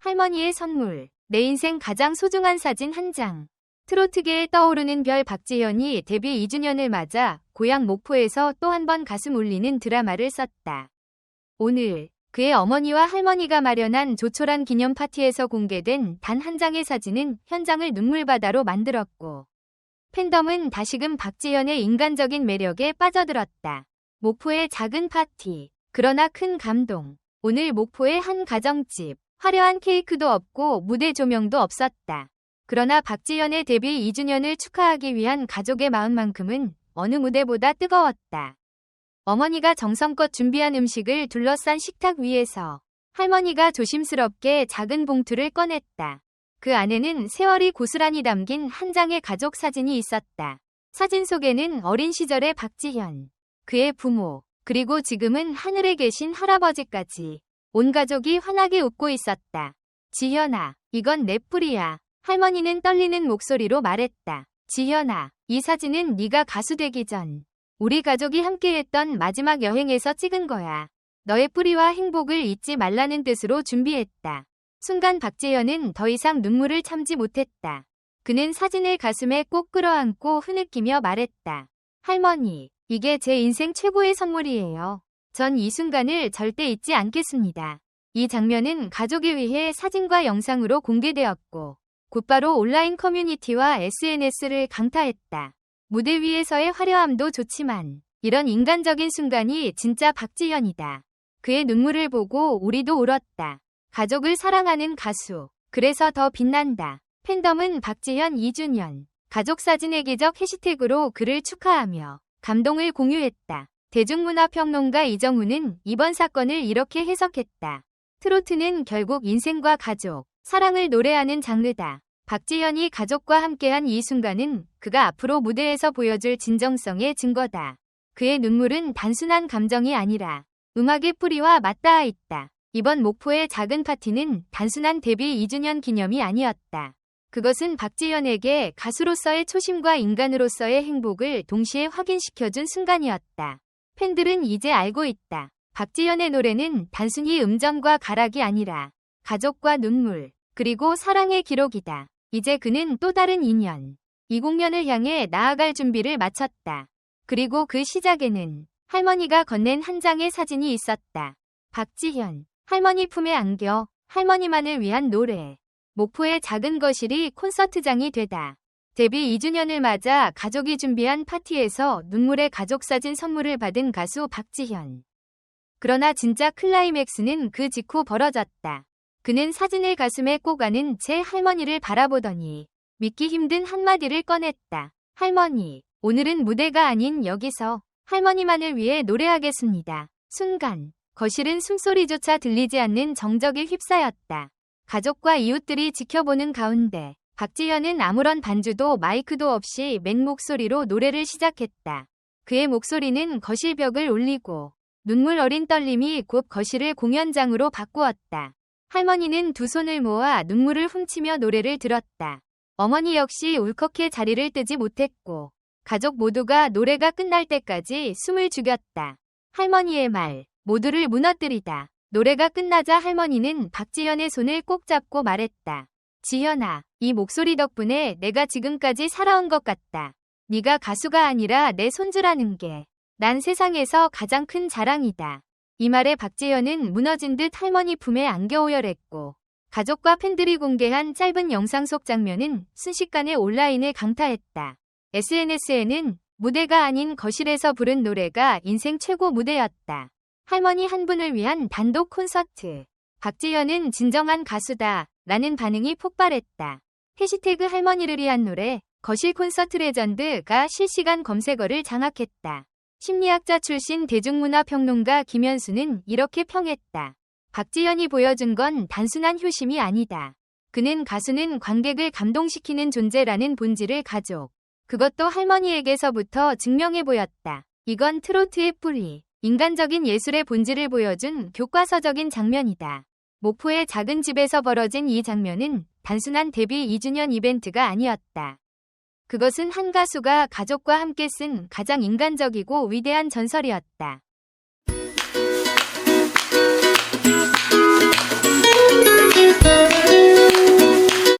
할머니의 선물. 내 인생 가장 소중한 사진 한 장. 트로트계에 떠오르는 별 박재현이 데뷔 2주년을 맞아 고향 목포에서 또 한 번 가슴 울리는 드라마를 썼다. 오늘 그의 어머니와 할머니가 마련한 조촐한 기념 파티에서 공개된 단 한 장의 사진은 현장을 눈물바다로 만들었고 팬덤은 다시금 박재현의 인간적인 매력에 빠져들었다. 목포의 작은 파티, 그러나 큰 감동. 오늘 목포의 한 가정집, 화려한 케이크도 없고 무대 조명도 없었다. 그러나 박지현의 데뷔 2주년을 축하하기 위한 가족의 마음만큼은 어느 무대보다 뜨거웠다. 어머니가 정성껏 준비한 음식을 둘러싼 식탁 위에서 할머니가 조심스럽게 작은 봉투를 꺼냈다. 그 안에는 세월이 고스란히 담긴 한 장의 가족 사진이 있었다. 사진 속에는 어린 시절의 박지현, 그의 부모, 그리고 지금은 하늘에 계신 할아버지까지 온 가족이 환하게 웃고 있었다. 지현아, 이건 내 뿔이야. 할머니는 떨리는 목소리로 말했다. 지현아, 이 사진은 네가 가수 되기 전 우리 가족이 함께했던 마지막 여행에서 찍은 거야. 너의 뿌리와 행복을 잊지 말라는 뜻으로 준비했다. 순간 박재현은 더 이상 눈물을 참지 못했다. 그는 사진을 가슴에 꼭 끌어안고 흐느끼며 말했다. 할머니, 이게 제 인생 최고의 선물이에요. 전 이 순간을 절대 잊지 않겠습니다. 이 장면은 가족에 의해 사진과 영상으로 공개되었고, 곧바로 온라인 커뮤니티와 SNS를 강타했다. 무대 위에서의 화려함도 좋지만, 이런 인간적인 순간이 진짜 박지현이다. 그의 눈물을 보고 우리도 울었다. 가족을 사랑하는 가수. 그래서 더 빛난다. 팬덤은 박지현 2주년. 가족사진의 기적 해시태그로 그를 축하하며 감동을 공유했다. 대중문화평론가 이정우는 이번 사건을 이렇게 해석했다. 트로트는 결국 인생과 가족, 사랑을 노래하는 장르다. 박지현이 가족과 함께한 이 순간은 그가 앞으로 무대에서 보여줄 진정성의 증거다. 그의 눈물은 단순한 감정이 아니라 음악의 뿌리와 맞닿아 있다. 이번 목포의 작은 파티는 단순한 데뷔 2주년 기념이 아니었다. 그것은 박지현에게 가수로서의 초심과 인간으로서의 행복을 동시에 확인시켜준 순간이었다. 팬들은 이제 알고 있다. 박지현의 노래는 단순히 음정과 가락이 아니라 가족과 눈물, 그리고 사랑의 기록이다. 이제 그는 또 다른 인연, 이 공연을 향해 나아갈 준비를 마쳤다. 그리고 그 시작에는 할머니가 건넨 한 장의 사진이 있었다. 박지현, 할머니 품에 안겨 할머니만을 위한 노래. 목포의 작은 거실이 콘서트장이 되다. 데뷔 2주년을 맞아 가족이 준비한 파티에서 눈물의 가족사진 선물을 받은 가수 박지현. 그러나 진짜 클라이맥스는 그 직후 벌어졌다. 그는 사진을 가슴에 꼭 안은 제 할머니를 바라보더니 믿기 힘든 한마디를 꺼냈다. 할머니, 오늘은 무대가 아닌 여기서 할머니만을 위해 노래하겠습니다. 순간, 거실은 숨소리조차 들리지 않는 정적에 휩싸였다. 가족과 이웃들이 지켜보는 가운데 박지현은 아무런 반주도 마이크도 없이 맨 목소리로 노래를 시작했다. 그의 목소리는 거실 벽을 울리고 눈물 어린 떨림이 곧 거실을 공연장으로 바꾸었다. 할머니는 두 손을 모아 눈물을 훔치며 노래를 들었다. 어머니 역시 울컥해 자리를 뜨지 못했고 가족 모두가 노래가 끝날 때까지 숨을 죽였다. 할머니의 말, 모두를 무너뜨리다. 노래가 끝나자 할머니는 박지현의 손을 꼭 잡고 말했다. 지현아, 이 목소리 덕분에 내가 지금까지 살아온 것 같다. 네가 가수가 아니라 내 손주라는 게 난 세상에서 가장 큰 자랑이다. 이 말에 박지현은 무너진 듯 할머니 품에 안겨 오열했고 가족과 팬들이 공개한 짧은 영상 속 장면은 순식간에 온라인을 강타했다. SNS에는 무대가 아닌 거실에서 부른 노래가 인생 최고 무대였다. 할머니 한 분을 위한 단독 콘서트. 박지현은 진정한 가수다. 라는 반응이 폭발했다. 해시태그 할머니를 위한 노래, 거실 콘서트 레전드가 실시간 검색어를 장악했다. 심리학자 출신 대중문화평론가 김현수는 이렇게 평했다. 박지현이 보여준 건 단순한 효심이 아니다. 그는 가수는 관객을 감동시키는 존재라는 본질을 가족. 그것도 할머니에게서부터 증명해 보였다. 이건 트로트의 뿌리, 인간적인 예술의 본질을 보여준 교과서적인 장면이다. 목포의 작은 집에서 벌어진 이 장면은 단순한 데뷔 2주년 이벤트가 아니었다. 그것은 한 가수가 가족과 함께 쓴 가장 인간적이고 위대한 전설이었다.